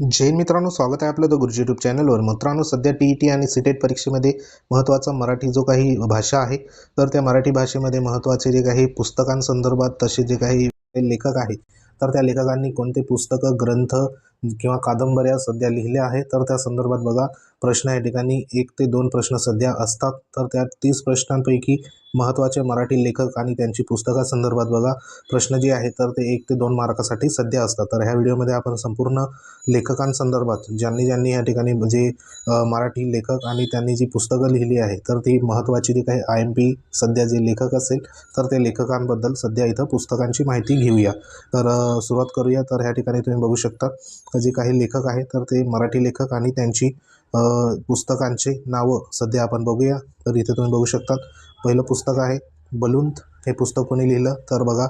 जैन मित्रांनो स्वागत आहे आपलं द गुरुजी यूट्यूब चॅनलवर मित्रांनो सध्या टी ई टी आणि सिटेट परीक्षेमध्ये महत्त्वाचा मराठी जो काही भाषा आहे तर त्या मराठी भाषेमध्ये महत्त्वाचे जे काही पुस्तकांसंदर्भात तसे जे काही लेखक आहेत तर त्या लेखकांनी कोणते पुस्तकं ग्रंथ किंवा कादंबऱ्या सध्या लिहिल्या आहेत? तर त्या संदर्भात बघा प्रश्न या ठिकाणी एक ते दोन प्रश्न सध्या असतात. तर त्या तीस प्रश्नांपैकी महत्त्वाचे मराठी लेखक आणि त्यांची पुस्तकासंदर्भात बघा प्रश्न जे आहेत तर ते एक ते दोन मार्कासाठी सध्या असतात. तर ह्या व्हिडिओमध्ये आपण संपूर्ण लेखकांसंदर्भात ज्यांनी ज्यांनी या ठिकाणी म्हणजे मराठी लेखक आणि त्यांनी जी पुस्तकं लिहिली आहे तर ती महत्त्वाची जी काही आय एम पी सध्या जे लेखक असेल तर ते लेखकांबद्दल सध्या इथं पुस्तकांची माहिती घेऊया. तर सुरुवात करूया. तर ह्या ठिकाणी तुम्ही बघू शकता जे काही लेखक आहेत तर ते मराठी लेखक आणि त्यांची पुस्तकांचे नावं सध्या आपण बघूया. तर इथे तुम्ही बघू शकतात पहिलं पुस्तक आहे बलुंत हे पुस्तक कोणी लिहिलं? तर बघा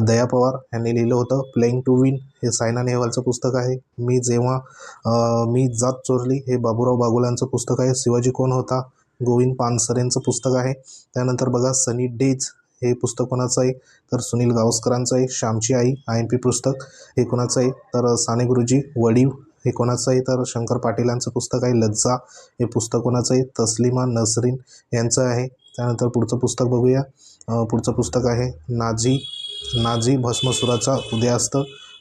दया पवार यांनी लिहिलं होतं प्लेइंग टू विन हे सायना नेहवालचं पुस्तक आहे. मी जेव्हा मी जात चोरली हे बाबूराव बागुलांचं पुस्तक आहे. शिवाजी कोण होता? गोविंद पानसरेंचं पुस्तक आहे. त्यानंतर बघा सनी डेज हे पुस्तक कोणाचं आहे? तर सुनील गावस्करांचं आहे श्यामची आई आय एम पी पुस्तक हे कोणाचं आहे? तर साने गुरुजी वडीव हे कोणाचं आहे? तर शंकर पाटीलांचं पुस्तक आहे लज्जा हे पुस्तक कोणाचं आहे? तस्लिमा नसरीन यांचं आहे. त्यानंतर पुढचं पुस्तक बघूया. पुढचं पुस्तक आहे नाझी नाझी भस्मसुराचा उदयास्त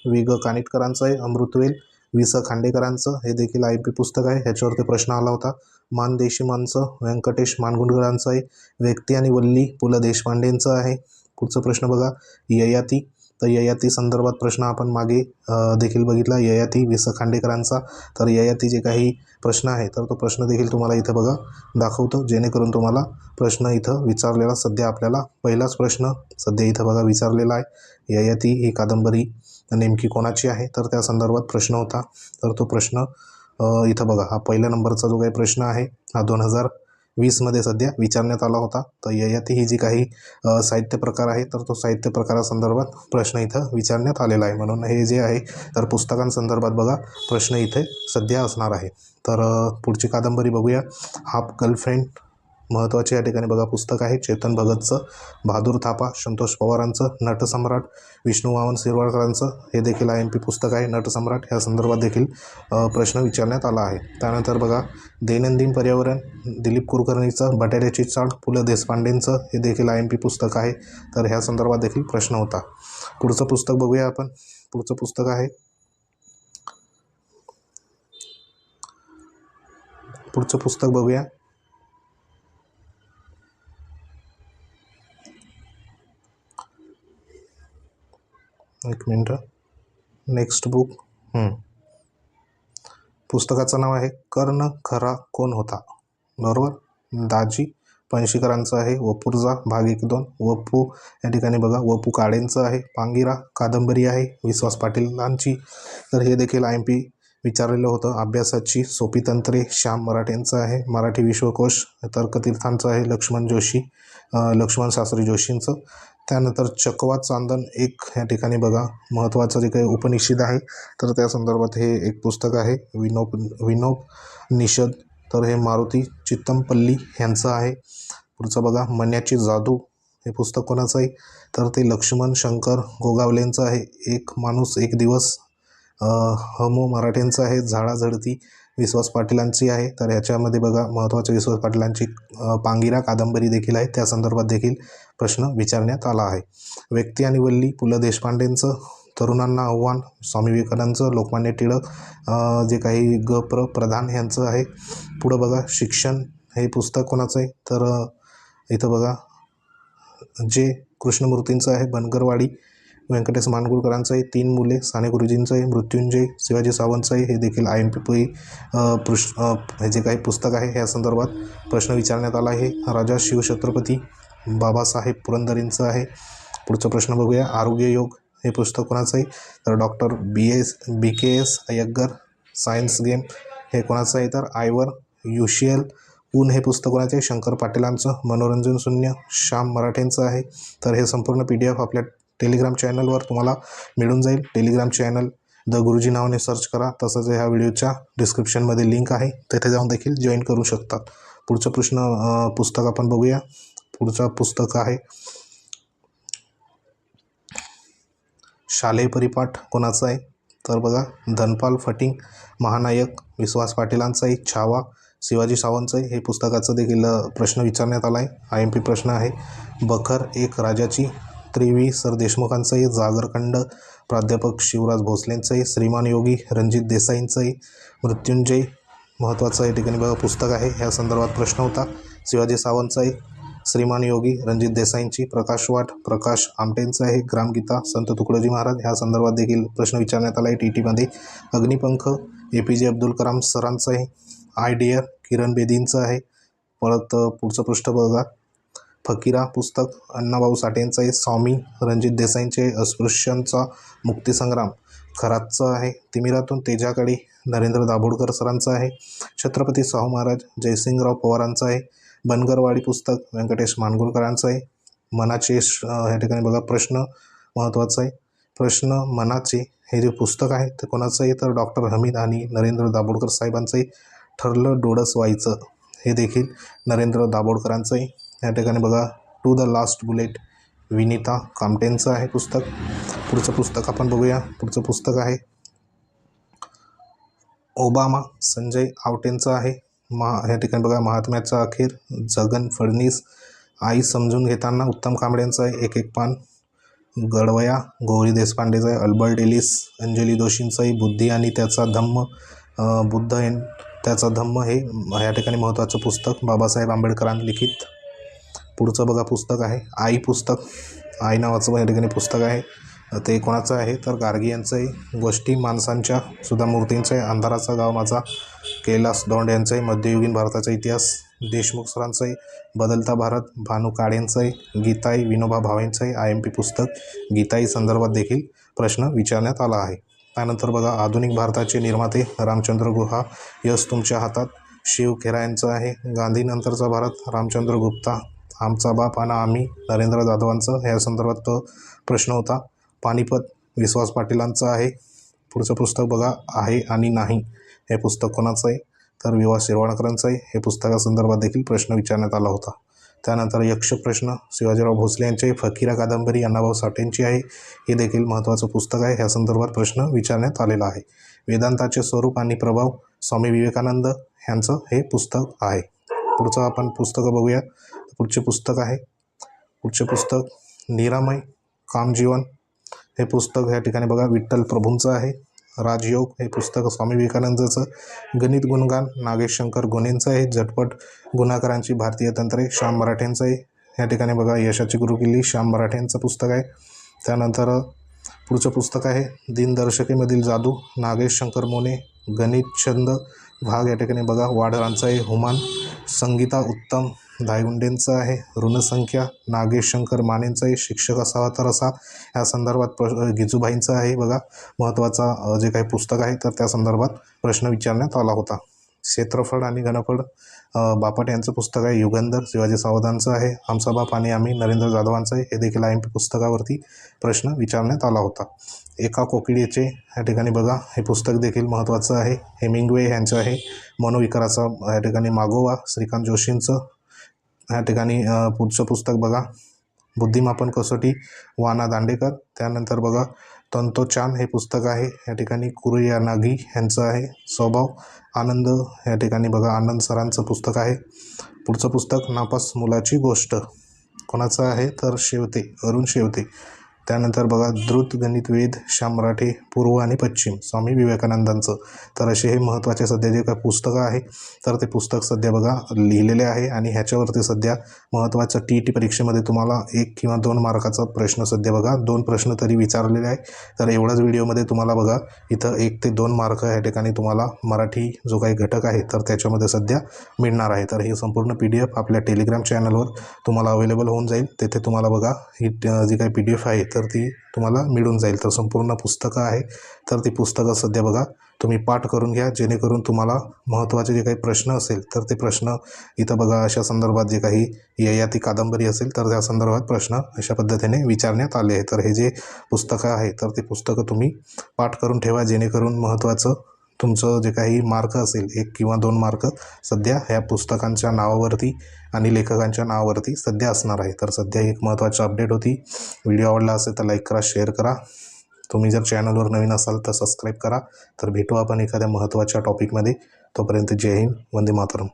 वि ग कानिटकरांचं आहे अमृतवेल वि स. खांडेकरांचं हे देखील आय. पी. पुस्तक आहे. ह्याच्यावरती प्रश्न आला होता. मानदेशी माणसं व्यंकटेश मानगुंडकरांचं आहे. व्यक्ती आणि वल्ली पु. ल. देशपांडेंचं आहे. पुढचा प्रश्न बघा. ययाती. तर ययाती संदर्भात प्रश्न आपण मागे देखील बघितला. ययाती वि स. खांडेकरांचा. तर ययाती जे काही प्रश्न आहे तर तो प्रश्न देखील तुम्हाला इथं बघा दाखवतो. जेणेकरून तुम्हाला प्रश्न इथं विचारलेला सध्या आपल्याला पहिलाच प्रश्न सध्या इथं बघा विचारलेला आहे. ययाती ही कादंबरी नेमकी कोणाची आहे? तर त्या संदर्भात प्रश्न होता. तर तो प्रश्न इथं बघा हा पहिल्या नंबरचा जो काही प्रश्न आहे हा दोन हजार वीसमध्ये सध्या विचारण्यात आला होता. तर ययाती ही जी काही साहित्य प्रकार आहे तर तो साहित्य प्रकारासंदर्भात प्रश्न इथं विचारण्यात आलेला आहे. म्हणून हे जे आहे तर पुस्तकांसंदर्भात बघा प्रश्न इथे सध्या असणार आहे. तर पुढची कादंबरी बघूया. हाफ गर्लफ्रेंड महत्त्वाचे या ठिकाणी बघा पुस्तक आहे. चेतन भगतचं बहादूर थापा संतोष पवारांचं नटसम्राट विष्णू वामन शिरवाडकरांचं हे देखील आय एम पी पुस्तक आहे. नटसम्राट ह्या संदर्भात देखील प्रश्न विचारण्यात आला आहे. त्यानंतर बघा दैनंदिन पर्यावरण दिलीप कुलकर्णीचं बटाट्याची चाळ पु ल देशपांडेंचं हे देखील आय एम पी पुस्तक आहे. तर ह्या संदर्भात देखील प्रश्न होता. पुढचं पुस्तक बघूया आपण. पुढचं पुस्तक आहे. पुढचं पुस्तक बघूया. एक मिनटं. नेक्स्ट बुक पुस्तकाचं नाव आहे कर्ण खरा कोण होता? बरोबर? दाजी पणशीकरांचं आहे वपुर्झा भाग एक दोन वपू या ठिकाणी बघा वपू काळेंचं आहे पांगिरा कादंबरी आहे विश्वास पाटीलांची. तर हे देखील आय एम पी विचारलेलं होतं. अभ्यासाची सोपी तंत्रे श्याम मराठेंचं आहे मराठी विश्वकोश तर्कतीर्थांचं आहे लक्ष्मण जोशी लक्ष्मण शास्त्री जोशींचं. त्यानंतर चकवा चांदन एक या ठिकाणी बघा. महत्त्वाचं जे काही उपनिषद आहे तर त्या संदर्भात हे एक पुस्तक आहे विनोब विनोब निषद. तर हे मारुती चित्तमपल्ली यांचं आहे. पुढचं बघा मन्याची जादू. हे पुस्तक कोणाचं आहे? तर ते लक्ष्मण शंकर गोगावलेंचं आहे. एक माणूस एक दिवस. हमो मराठ्यांचं आहे झाडाझडती विश्वास पाटीलांची आहे. तर ह्याच्यामध्ये बघा महत्त्वाच्या विश्वास पाटीलांची पांगिरा कादंबरी देखील आहे. त्या संदर्भात देखील प्रश्न विचारण्यात आला आहे. व्यक्ती आणि वल्ली पु ल देशपांडेंचं तरुणांना आव्हान स्वामी विवेकानंदचं लोकमान्य टिळक जे काही ग प्र प्रधान यांचं आहे. पुढं बघा शिक्षण हे पुस्तक कोणाचं आहे? तर इथं बघा जे कृष्णमूर्तींचं आहे बनगरवाडी व्यंकटेश मानगुळकरांचं आहे तीन मुले साने गुरुजींचं आहे मृत्युंजय शिवाजी सावंतचं आहे हे देखील आय एम पी पी पृष हे जे काही पुस्तक आहे ह्या संदर्भात प्रश्न विचारण्यात आला आहे. राजा शिवछत्रपती बाबासाहेब पुरंदरेंचं आहे. पुढचा प्रश्न बघूया. आरोग्य योग हे पुस्तक कोणाचं आहे तर doctor B S B K S Iyengar science game हे कोणाचं आहे तर आयवर युशियल ऊन हे पुस्तक कोणाचं आहे शंकर पाटीलांचं मनोरंजन शून्य श्याम मराठेंचं आहे. तर हे संपूर्ण पी डी एफ आपल्या टेलिग्राम चॅनलवर तुम्हाला मिळून जाईल. टेलिग्राम चॅनल द गुरुजी नावाने सर्च करा. तसंच ह्या व्हिडिओच्या डिस्क्रिप्शनमध्ये लिंक आहे. तिथे जाऊन देखील जॉईन करू शकतात. पुढचा प्रश्न पुस्तक आपण बघूया. पुढचं पुस्तक आहे. शालेय परिपाठ कोणाचं आहे? तर बघा धनपाल फटिंग महानायक विश्वास पाटीलांचा एक छावा शिवाजी सावंतचं हे पुस्तकाचं देखील प्रश्न विचारण्यात आला आहे आय एम पी प्रश्न आहे. बखर एक राजाची त्रिवी सर देशमुखांचंही जागरखंड प्राध्यापक शिवराज भोसलेंचंही श्रीमान योगी रणजित देसाईंचंही मृत्युंजय महत्त्वाचं या ठिकाणी बघा पुस्तक आहे. ह्या संदर्भात प्रश्न होता. शिवाजी सावंतचाही श्रीमान योगी रणजित देसाईंची प्रकाश वाट प्रकाश आमटेंचं आहे ग्रामगीता संत तुकडोजी महाराज ह्या संदर्भात देखील प्रश्न विचारण्यात आला. आहे टी टीमध्ये अग्निपंख ए पी जे अब्दुल कलाम सरांचं आहे आय डिअर किरण बेदींचं आहे परत पुढचं पृष्ठ बघा. फकीरा पुस्तक अण्णाभाऊ साठेंचं आहे स्वामी रणजित देसाईंचे अस्पृश्यांचा मुक्तीसंग्राम. खरातचं आहे तिमिरातून तेजाकडे नरेंद्र दाभोडकर सरांचं आहे. छत्रपती शाहू महाराज जयसिंगराव पवारांचं आहे. बनगरवाडी पुस्तक व्यंकटेश मानगुळकरांचं आहे. मनाचे श- ठिकाणी बघा प्रश्न महत्त्वाचा आहे. प्रश्न मनाचे हे जे पुस्तक आहे ते कोणाचं आहे? तर डॉक्टर हमीद आणि नरेंद्र दाभोडकर साहेबांचं आहे. ठरलं डोळस व्हायचं. हे देखील नरेंद्र दाभोडकरांचं आहे. या ठिकाणी बघा to the last bullet Vinita कामटेंचं आहे पुस्तक. पुढचं पुस्तक आपण बघूया. पुढचं पुस्तक आहे ओबामा संजय आवटेंचं आहे. महा या ठिकाणी बघा महात्म्याचा अखेर जगन फडणीस आई समजून घेताना उत्तम कांबळेंचं आहे एक एक पान. गडवया गौरी देशपांडेचं आहे अल्बर्ट एलिस अंजली दोशींचं बुद्धी आणि त्याचा धम्म बुद्ध त्याचा धम्म हे या ठिकाणी महत्त्वाचं पुस्तक. बाबासाहेब आंबेडकरांनी लिखित. पुढचं बघा पुस्तक आहे. आई पुस्तक. आई नावाचं या ठिकाणी पुस्तक आहे. ते कोणाचं आहे? तर गार्गी यांचं आहे गोष्टी माणसांच्या सुधा मूर्तींचं आहे अंधाराचा गाव माझा. कैलास दोंड यांचं आहे मध्ययुगीन भारताचा इतिहास. देशमुख सरांचं आहे बदलता भारत. भानू काळेंचं आहे गीताई विनोबा भावेंचं आहे आय एम पी पुस्तक. गीताई संदर्भात देखील प्रश्न विचारण्यात आला आहे. त्यानंतर बघा आधुनिक भारताचे निर्माते रामचंद्र गुहा. यश तुमच्या हातात. शिव खेरा यांचं आहे. गांधीनंतरचा भारत. रामचंद्र गुप्ता. आमचा बाप आणि आम्ही नरेंद्र जाधवांचं या संदर्भात तो प्रश्न होता. पानिपत विश्वास पाटीलांचं आहे. पुढचं पुस्तक बघा आहे आणि नाही. हे पुस्तक कोणाचं आहे? तर विवाह शिरवाणकरांचं आहे. हे पुस्तकासंदर्भात देखील प्रश्न विचारण्यात आला होता. त्यानंतर यक्ष प्रश्न शिवाजीराव भोसले यांचे फकीरा कादंबरी अण्णाभाऊ साठेंची आहे. हे देखील महत्त्वाचं पुस्तक आहे. ह्या संदर्भात प्रश्न विचारण्यात आलेला आहे. वेदांताचे स्वरूप आणि प्रभाव स्वामी विवेकानंद यांचं हे पुस्तक आहे. पुढचं आपण पुस्तकं बघूया. पुढचे पुस्तक आहे. पुढचे पुस्तक निरामय कामजीवन. हे पुस्तक या ठिकाणी बघा विठ्ठल प्रभूंचं आहे. राजयोग हे पुस्तक स्वामी विवेकानंदाचं. गणित गुणगान नागेश शंकर गुन्हेंचं आहे. झटपट गुन्हाकारांची भारतीय तंत्रे श्याम मराठेंचं आहे. या ठिकाणी बघा यशाची गुरुकिल्ली श्याम मराठेंचं पुस्तक आहे. त्यानंतर पुढचं पुस्तक आहे. दिनदर्शकेमधील जादू नागेश शंकर मोने गणित छंद. भाग या ठिकाणी बघा वाढरांचं आहे हुमान. संगीता उत्तम. धायगुंडेंचं आहे. ऋणसंख्या नागेश शंकर मानेंचं आहे शिक्षक असावा तर असा. या संदर्भात प्र गिजूभाईंचं आहे बघा. महत्त्वाचा जे काही पुस्तक आहे तर त्या संदर्भात प्रश्न विचारण्यात आला होता. क्षेत्रफळ आणि घनफळ बापट यांचं पुस्तक आहे. युगंधर शिवाजी सावधांचं आहे. आमचा बाप आणि आम्ही नरेंद्र जाधवांचं आहे. हे देखील आय एम पी पुस्तकावरती प्रश्न विचारण्यात आला होता. एका कोकिळीचे या ठिकाणी बघा हे पुस्तक देखील महत्त्वाचं आहे. हेमिंग्वे यांचं आहे. मनोविकाराचा या ठिकाणी मागोवा. श्रीकांत जोशींचं ह्या ठिकाणी पुढचं पुस्तक बघा. बुद्धिमापन कसोटी वाना दांडेकर. त्यानंतर बघा तंतोचान हे पुस्तक आहे. या ठिकाणी कुरुया नागी यांचं आहे. स्वभाव आनंद या ठिकाणी बघा आनंद सरांचं पुस्तक आहे. पुढचं पुस्तक नापास मुलाची गोष्ट. कोणाचं आहे? तर शेवते अरुण शेवते. त्यानंतर बघा द्रुत गणितवेद श्याम मराठे पूर्व आणि पश्चिम स्वामी विवेकानंदांचं. तर असे हे महत्त्वाचे सध्या जे काही पुस्तकं आहे तर ते पुस्तक सध्या बघा लिहिलेले आहे आणि ह्याच्यावरती सध्या महत्त्वाचं टी ई टी परीक्षेमध्ये तुम्हाला एक किंवा दोन मार्काचा प्रश्न सध्या बघा दोन प्रश्न तरी विचारलेले आहे. तर एवढ्याच व्हिडिओमध्ये तुम्हाला बघा इथं एक ते दोन मार्क ह्या ठिकाणी तुम्हाला मराठी जो काही घटक आहे तर त्याच्यामध्ये सध्या मिळणार आहे. तर ही संपूर्ण पी डी एफ आपल्या टेलिग्राम चॅनलवर तुम्हाला अवेलेबल होऊन जाईल. तेथे तुम्हाला बघा ही जी काही पी डी एफ आहे तर ती तुम्हाला मिळून जाईल. तर संपूर्ण पुस्तकं आहे. तर ती पुस्तकं सध्या बघा तुम्ही पाठ करून घ्या. जेणेकरून तुम्हाला महत्त्वाचे जे काही प्रश्न असेल तर ते प्रश्न इथं बघा अशा संदर्भात जे काही ययाती कादंबरी असेल तर त्या संदर्भात प्रश्न अशा पद्धतीने विचारण्यात आले आहे तर हे जे पुस्तकं आहे तर ते पुस्तकं तुम्ही पाठ करून ठेवा. जेणेकरून महत्त्वाचं तुमचं जे काही मार्क असेल एक किंवा दोन मार्क सध्या ह्या पुस्तकांच्या नावावरती आणि लेखकांच्या नावावरती सध्या असणार आहे. तर सध्या एक महत्त्वाची अपडेट होती. व्हिडिओ आवडला असेल तर लाईक करा शेअर करा. तुम्ही जर चॅनलवर नवीन असाल तर सबस्क्राईब करा. तर भेटू आपण एखाद्या महत्त्वाच्या टॉपिकमध्ये तोपर्यंत जय हिंद वंदे मातरम.